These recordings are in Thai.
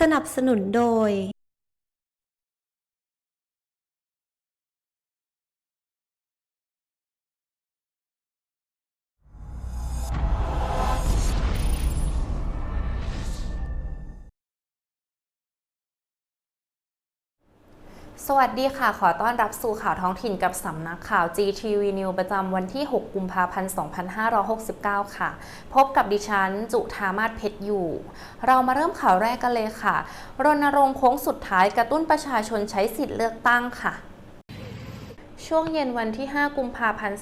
สนับสนุนโดย สวัสดีค่ะ ขอต้อนรับสู่ข่าวท้องถิ่นกับสำนักข่าว GTV News ประจำวันที่ 6 กุมภาพันธ์ 2569 ค่ะ พบกับดิฉัน จุธามาศเพชรอยู่ เรามาเริ่มข่าวแรกกันเลยค่ะ รณรงค์โค้งสุดท้ายกระตุ้นประชาชนใช้สิทธิ์เลือกตั้งค่ะ ช่วงเย็นวันที่ 5 กุมภาพันธ์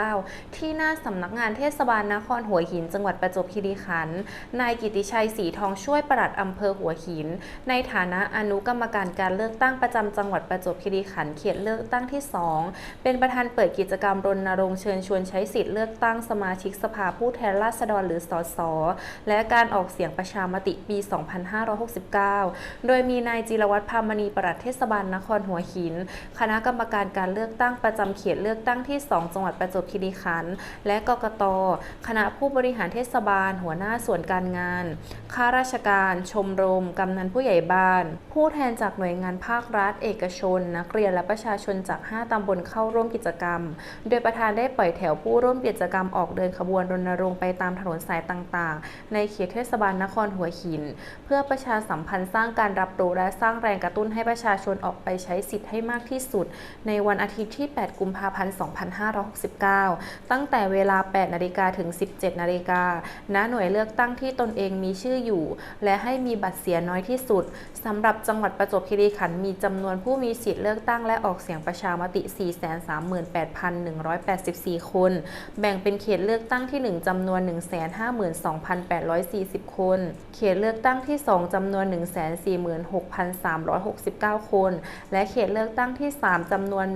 2569 ที่หน้าสำนักงานเทศบาลนครหัวหิน จังหวัดประจวบคีรีขันธ์ นายกิติชัยศรีทองช่วยปลัดอำเภอหัวหิน ในฐานะอนุกรรมการการเลือกตั้งประจำจังหวัดประจวบคีรีขันธ์เขตเลือกตั้งที่ 2 เป็นประธานเปิดกิจกรรมรณรงค์เชิญชวนใช้สิทธิ์เลือกตั้งสมาชิกสภาผู้แทนราษฎรหรือสส และการออกเสียงประชามติปี 2569 โดยมีนายจิรวัตรพามณีปลัดเทศบาลนครหัวหิน คณะกรรมการการเลือกตั้งประจำเขตเลือกตั้งที่ 2 จังหวัดประจวบคีรีขันธ์และกกต คณะผู้บริหารเทศบาล หัวหน้าส่วนการงาน ข้าราชการ ชมรม กำนันผู้ใหญ่บ้าน ผู้แทนจากหน่วยงานภาครัฐ เอกชน นักเรียนและประชาชนจาก 5 ตำบลเข้าร่วมกิจกรรม โดยประธานได้ปล่อยแถวผู้ร่วมกิจกรรมออกเดินขบวนรณรงค์ไปตามถนนสายต่างๆ ในเขตเทศบาลนครหัวหิน เพื่อประชาสัมพันธ์สร้างการรับรู้และสร้างแรงกระตุ้นให้ประชาชนออกไปใช้สิทธิ์ให้มากที่สุดในวันอาทิตย์ที่ 8 กุมภาพันธ์ 2569 ตั้งแต่เวลา 8 นาฬิกาถึง 17 นาฬิกา ณ หน่วยเลือกตั้งที่ตนเองมีชื่ออยู่ และให้มีบัตรเสียน้อยที่สุด สำหรับจังหวัดประจวบคีรีขันธ์มีจำนวนผู้มีสิทธิ์เลือกตั้งและออกเสียงประชามติ 438,184 คน แบ่งเป็นเขตเลือกตั้งที่ 1จำนวน 152,840 คน เขตเลือกตั้งที่ 2จำนวน 146,369 คน และเขตเลือกตั้งที่ 3จำนวน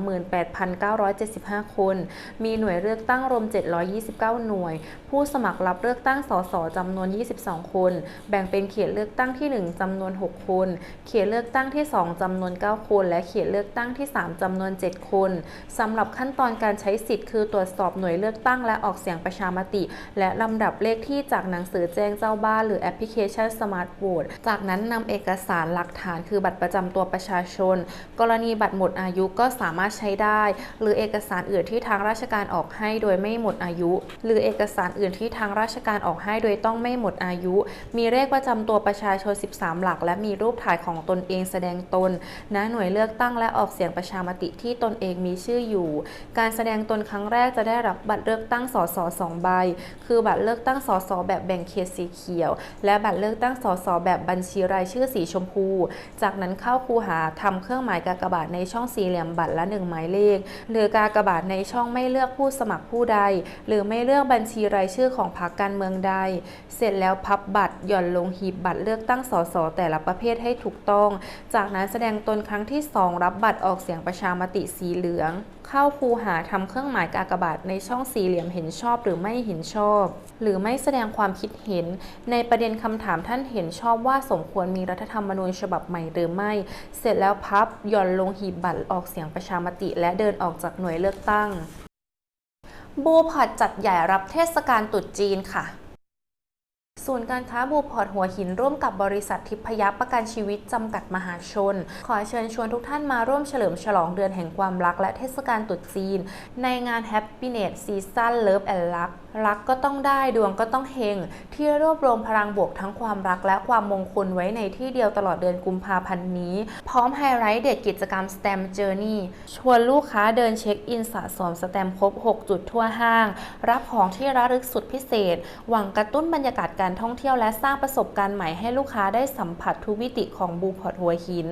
138,975 คน มีหน่วยเลือกตั้งรวม 729 หน่วย ผู้สมัครรับเลือกตั้งสสจำนวน 22 คน แบ่งเป็นเขตเลือกตั้งที่ 1จำนวน 6 คน เขตเลือกตั้งที่ 2จำนวน 9 คน และเขตเลือกตั้งที่ 3จำนวน 7 คนสำหรับขั้นตอนการใช้สิทธิ์คือตรวจสอบหน่วยเลือกตั้งและออกเสียงประชามติ และลำดับเลขที่จากหนังสือแจ้งเจ้าบ้าน หรือแอปพลิเคชันสมาร์ทโหวตจากนั้นนำเอกสารหลักฐานคือบัตรประจำตัวประชาชน กรณีบัตรหมดอายุก็สามารถใช้ได้ หรือเอกสารอื่นที่ทางราชการออกให้โดยไม่หมดอายุ หรือเอกสารอื่นที่ทางราชการออกให้โดยต้องไม่หมดอายุ มีเลขประจำตัวประชาชน 13 หลัก และมีรูปถ่ายของตนเองแสดงตนณหน่วยเลือกตั้งและออกเสียงประชามติที่ตนเองมีชื่ออยู่ การแสดงตนครั้งแรกจะได้รับบัตรเลือกตั้งสสสองใบ คือบัตรเลือกตั้งสสแบบแบ่งเขตสีเขียว และบัตรเลือกตั้งสสแบบบัญชีรายชื่อสีชมพู จากนั้นเข้าคูหาทำเครื่องหมายกากบาทในช่องสี่เหลี่ยมบัตรละหนึ่งหมายเลข หรือกากบาทในช่องไม่เลือกผู้สมัครผู้ใด หรือไม่เลือกบัญชีรายชื่อของพรรคการเมืองใด เสร็จแล้วพับบัตรหย่อนลงหีบบัตรเลือกตั้งสสแต่ละประเภทให้ถูกต้อง จากนั้นแสดงตนครั้งที่ 2 รับบัตรออกเสียงประชามติสีเหลือง เข้าคูหาทำเครื่องหมายกากบาทในช่องสี่เหลี่ยมเห็นชอบหรือไม่เห็นชอบ หรือไม่แสดงความคิดเห็น ในประเด็นคำถามท่านเห็นชอบว่าสมควรมีรัฐธรรมนูญฉบับใหม่หรือไม่ เสร็จแล้วพับหย่อนลงหีบบัตรออกเสียงประชามติ และเดินออกจากหน่วยเลือกตั้ง บูพอร์ตจัดใหญ่รับเทศกาลตรุษจีนค่ะ ศูนย์การค้าบูพอร์ตหัวหินร่วมกับบริษัททิพยประกันชีวิตจำกัดมหาชน ขอเชิญชวนทุกท่านมาร่วมเฉลิมฉลองเดือนแห่งความรักและเทศกาลตรุษจีน ในงาน Happiness Season Love and Luck รักก็ต้องได้ดวงก็ต้องเฮงที่รวบรวมพลังบวกทั้งความรักและความมงคลไว้ในที่เดียวตลอดเดือนกุมภาพันธ์นี้ พร้อมไฮไลท์เด็ดกิจกรรม Stamp Journey ชวนลูกค้าเดินเช็คอินสะสมสแตมครบ 6 จุดทั่วห้าง รับของที่ระลึกสุดพิเศษ หวังกระตุ้นบรรยากาศการท่องเที่ยวและสร้างประสบการณ์ใหม่ให้ลูกค้าได้สัมผัสทุกมิติของบูพอร์ตหัวหิน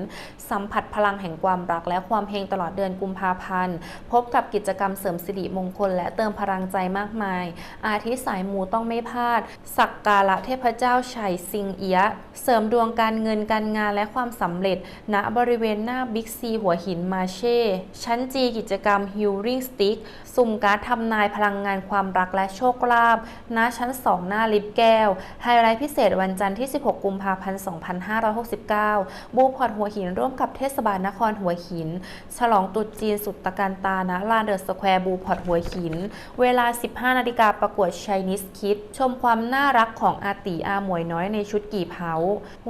สัมผัสพลังแห่งความรักและความเฮงตลอดเดือนกุมภาพันธ์ พบกับกิจกรรมเสริมสิริมงคลและเติมพลังใจมากมายอาทิสายมูต้องไม่พลาด สักการะเทพเจ้าชัยซิงเอียะ เสริมดวงการเงินการงานและความสำเร็จ ณบริเวณหน้าบิ๊กซีหัวหินมาเช่ ชั้นจีกิจกรรม Healing Stick สุ่มการทำนายพลังงานความรักและโชคลาภณชั้น 2 หน้าลิฟต์แก้ว ไฮไลท์พิเศษวันจันทร์ที่ 16 กุมภาพันธ์ 2569 บูพอร์ตหัวหินร่วมกับเทศบาลนครหัวหิน ฉลองตรุษจีนสุดตะการตาณลานเดอะสแควร์บูพอร์ตหัวหิน เวลา 15นาฬิกาประกวด Chinese Kid ชมความน่ารักของอาตีอาหมวยน้อยในชุดกี่เผา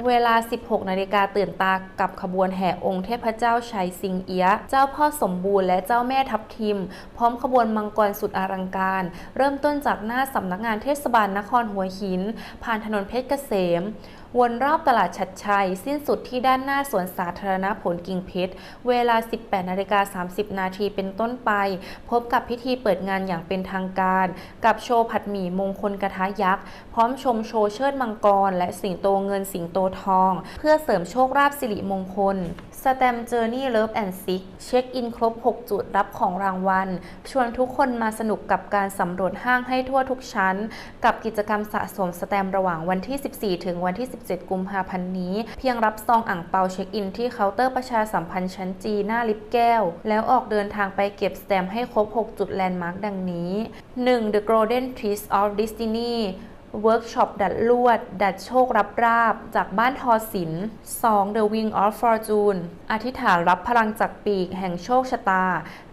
เวลา 16 นาฬิกาตื่นตากับขบวนแห่องค์เทพเจ้าชัยซิงเอียะเจ้าพ่อสมบูรณ์และเจ้าแม่ทับทิม พร้อมขบวนมังกรสุดอลังการ เริ่มต้นจากหน้าสำนักงานเทศบาลนครหัวหิน ผ่านถนนเพชรเกษม วนรอบตลาดชัดชัย สิ้นสุดที่ด้านหน้าสวนสาธารณผลกิ่งเพชร เวลา 18นาฬิกา30 นาทีเป็นต้นไป พบกับพิธีเปิดงานอย่างเป็นทางการ กับโชว์ผัดหมี่มงคลกระทะยักษ์ พร้อมชมโชว์เชิดมังกร และสิงโตเงินสิงโตทอง เพื่อเสริมโชคราบสิริมงคล สแตมเจอร์นี่เลิฟแอนด์ซิกเช็คอินครบ 6 จุดรับของรางวัล ชวนทุกคนมาสนุกกับการสำรวจห้างให้ทั่วทุกชั้น กับกิจกรรมสะสมสแตมระหว่างวันที่ 14 ถึงวันที่ 17 กุมภาพันธ์นี้ เพียงรับซองอ่างเปาเช็คอินที่เคาน์เตอร์ประชาสัมพันธ์ชั้นจีหน้าลิฟต์แก้ว แล้วออกเดินทางไปเก็บสแตมให้ครบ 6 จุดแลนด์มาร์คดังนี้ 1. The Golden Trees of Destiny เวิร์กช็อปดัดลวด ดัดโชครับราบ จากบ้านทอศิลป์ 2. The Wing of Fortune อธิษฐานรับพลังจากปีกแห่งโชคชะตา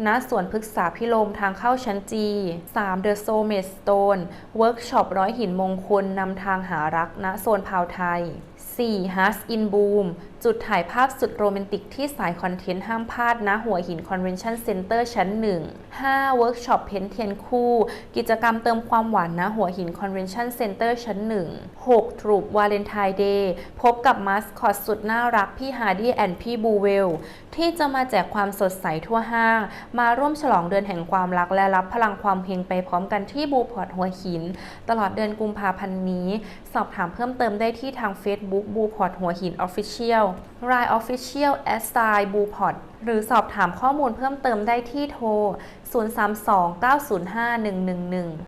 ณ สวนพฤกษาพิโลมทางเข้าชั้นจี 3. The Soulmate Stone เวิร์กช็อปร้อยหินมงคลนำทางหารักณโซนพาวไทย 4. h u s in Boom จุดถ่ายภาพสุดโรแมนติกที่สายคอนเทนต์ห้ามพลาดณหัวหินคอนเวนชั่นเซ็นเตอร์ชั้น 1 5. เวิร์กช็อปเพนเทียนคู่ กิจกรรมเติมความหวานณหัวหินคอนเวนชั่นเซ็นเตอร์ชั้น 1 6. ทรูปวาเลนไทน์เดย์พบกับมาสคอตสุดน่ารักพี่ฮาร์ดี้แอนด์พี่บูเวลที่จะมาแจกความสดใสทั่วห้าง มาร่วมฉลองเดือนแห่งความรักและรับพลังความเฮงไปพร้อมกันที่บูพอร์ตหัวหิน ตลอดเดือนกุมภาพันธ์นี้ สอบถามเพิ่มเติมได้ที่ทาง Facebook บูพอร์ตหัวหิน Official r i Official s t y b u p o t หรือสอบถามข้อมูลเพิ่มเติมได้ที่โทร 032 905 111